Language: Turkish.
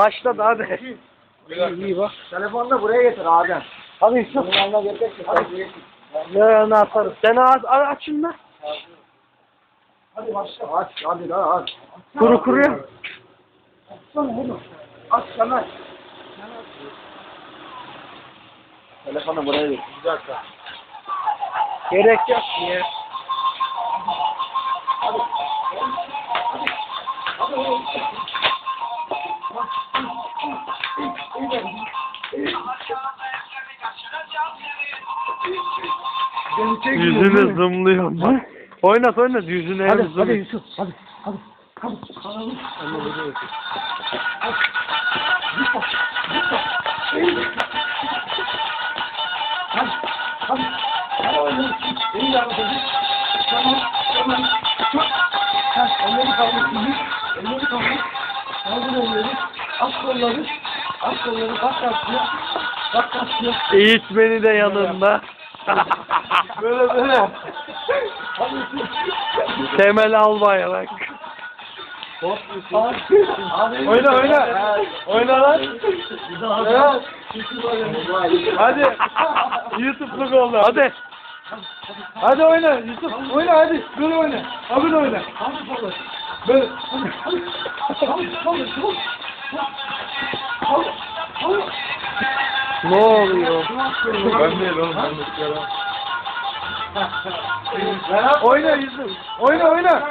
Başladı hadi. İyi, iyi bak. Telefonunu da buraya getir Adem. Hadi Yusuf. Bunun yanına getir. Hadi. Ne, atarız? Sen aç, aç şunu. Hadi başla. Aç. Hadi lan aç. Kuru kuruyor. Açsana bunu. Aç sana. Telefonu buraya getir. Bir dakika. Gerek yok niye? Yüzünü zımlıyor. Oynat oynat yüzünü Hadi, hadi zımlıyor. Yusuf. Hadi. Hadi. Hadi. Hadi. Hadi. Hadi. Hadi. Beni yardım edin. Tamam. Tamam. Çok. Ha, elleri şimdi. Elleri kaldır. Kaldır elleri. Aç kolları. Aç kolları. Bak karşıya. Bak karşıya. Eğit beni de yanında. Böyle böyle. Temel Albay bak. Oyna oyna. Oyna lan. Evet. Hadi. YouTube'luk oldu. Hadi. Hadi oyna Yusuf. Oyna hadi. Böyle oyna. Abi de oyna. Böyle. Ne oluyor? Ben değil oğlum. Ben de Oyna Yusuf. Oyna oyna.